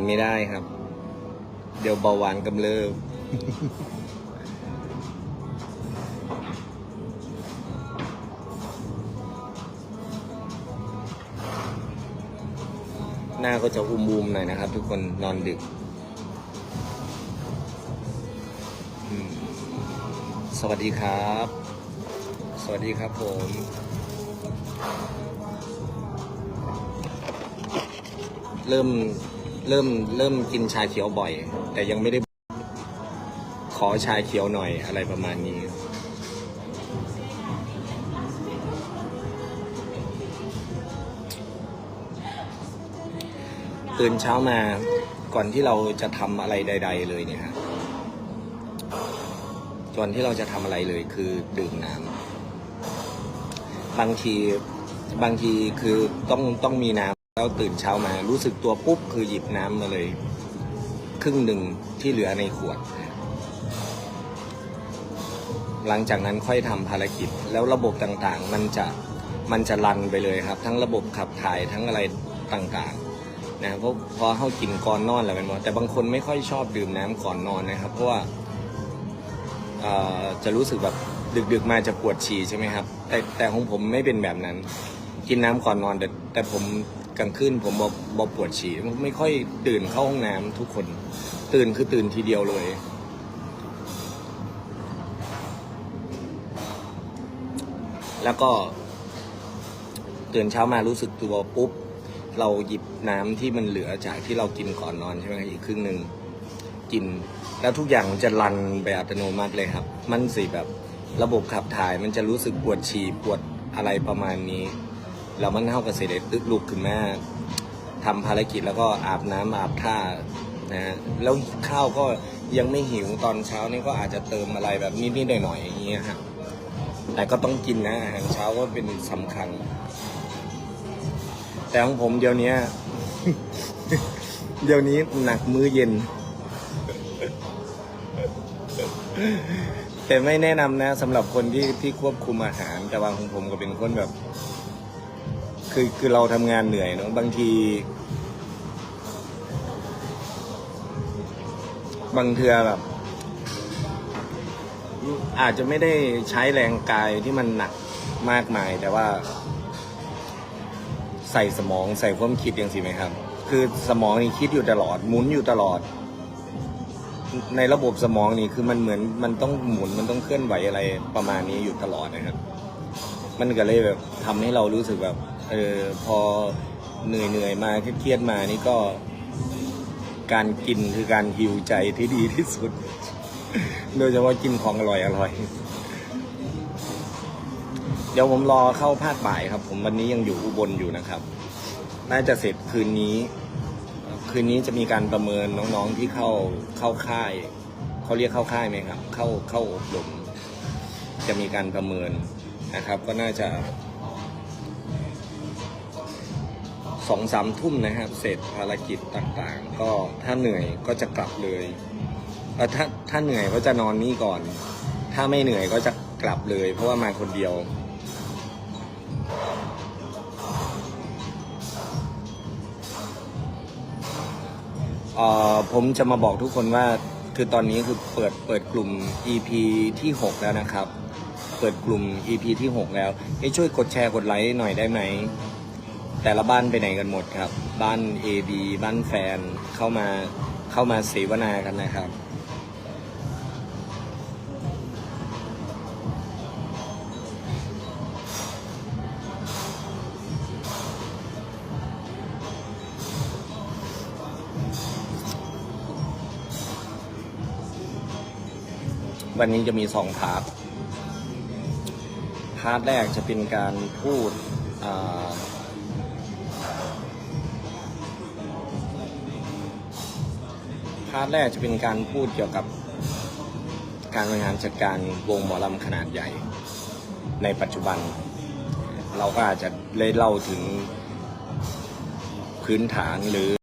านไม่ได้ครับ เดี๋ยวเบาหวานกำเริบหน้าก็จะอุ้มๆหน่อยนะครับ ทุกคนนอนดึก สวัสดีครับ สวัสดีครับผมเริ่ม เริ่มเริ่มกินชาเขียวบ่อย แต่ยังไม่ได้ขอชาเขียวหน่อยอะไรประมาณนี้ ตื่นเช้ามาก่อนที่เราจะทำอะไรใด ๆ เลยเนี่ยครับก่อนที่เราจะทำอะไรเลยคือดื่มน้ำบางทีบางทีคือต้องต้องมีน้ำ แล้วตื่นเช้ามารู้สึกตัวปุ๊บคือหยิบน้ำมาเลย ครึ่งหนึ่งที่เหลือในขวด หลังจากนั้นค่อยทำภารกิจ แล้วระบบต่างๆ มันจะมันจะรันไปเลยครับ ทั้งระบบขับถ่ายทั้งอะไรต่างๆนะเพราะพอเข้ากินก่อนนอนแล้วเป็นหมดแต่บางคนไม่ค่อยชอบดื่มน้ำก่อนนอนนะครับ เพราะว่าจะรู้สึกแบบดึกๆมาจะปวดฉี่ใช่ไหมครับ แต่แต่ของผมไม่เป็นแบบนั้น กินน้ำก่อนนอนแต่แต่ผม กลางคืนผมบอบอปวดฉี่ไม่ค่อยตื่นเข้าห้องน้ำทุกคน ตื่นคือตื่นทีเดียวเลย แล้วก็ตื่นเช้ามารู้สึกตัวปุ๊บ เราหยิบน้ำที่มันเหลือจากที่เรากินก่อนนอนใช่ไหมอีกครึ่งหนึ่งกิน แล้วทุกอย่างมันจะรันไปอัตโนมัติเลยครับ มันสิแบบระบบขับถ่ายมันจะรู้สึกปวดฉี่ปวดอะไรประมาณนี้ แล้วมันเท่ากับเสด็จตึกลุกขึ้นมาทำภารกิจแล้วก็อาบน้ำอาบท่านะฮะแล้วข้าวก็ยังไม่หิวตอนเช้านี่ก็อาจจะเติมอะไรแบบนิดๆหน่อยๆอย่างเงี้ยครับแต่ก็ต้องกินนะอาหารเช้าก็เป็นสำคัญ แต่ของผมเดี๋ยวนี้ เดี๋ยวนี้หนักมื้อเย็น แต่ไม่แนะนำนะสำหรับคนที่ที่ควบคุมอาหารแต่ว่าของผมก็เป็นคนแบบ คือคือเราทำงานเหนื่อยเนาะบางที บางเทือแบบอาจจะไม่ได้ใช้แรงกายที่มันหนักมากมาย แต่ว่า ใส่สมองใส่ความคิดอย่างสิไหมครับ คือสมองนี่คิดอยู่ตลอดหมุนอยู่ตลอด ในระบบสมองนี่คือมันเหมือนมันต้องหมุนมันต้องเคลื่อนไหวอะไรประมาณนี้อยู่ตลอดนะครับ มันก็เลยแบบทำให้เรารู้สึกแบบ เออพอเหนื่อยเหนื่อยๆมาเครียดๆมานี่ก็ การกินคือการฮิวใจที่ดีที่สุด โดยเฉพาะกินของอร่อยอร่อย เดี๋ยวผมรอเข้าภาคบ่ายครับ ผมวันนี้ยังอยู่อุบลอยู่นะครับ น่าจะเสร็จคืนนี้ คืนนี้จะมีการประเมินน้องๆที่เข้าเข้าค่ายเขาเรียกเข้าค่ายไหมครับ เข้าเข้าอบรมจะมีการประเมินนะครับ ก็น่าจะ สองสามทุ่มนะครับ เสร็จภารกิจต่างๆ ก็ถ้าเหนื่อยก็จะกลับเลยเออถ้าถ้าเหนื่อยก็จะนอนนี่ก่อน ถ้าไม่เหนื่อยก็จะกลับเลย เพราะว่ามาคนเดียว เอ่อผมจะมาบอกทุกคนว่าคือตอนนี้คือเปิดเปิดกลุ่ม EP ที่ 6 แล้วนะครับ เปิดกลุ่ม EP ที่ 6 แล้วให้ช่วยกดแชร์กดไลค์หน่อยได้ไหม แต่ละบ้านไปไหนกันหมดครับ บ้าน AB บ้านแฟนเข้ามาเข้ามาเสวนากันนะครับ วันนี้จะมีสองพาร์ทพาร์ทแรกจะเป็นการพูดอ่า พาร์ทแรกจะเป็นการพูดเกี่ยวกับการบริหารจัดการวงหมอลำขนาดใหญ่ ในปัจจุบัน เราก็อาจจะเลยเล่าถึงพื้นฐานหรือ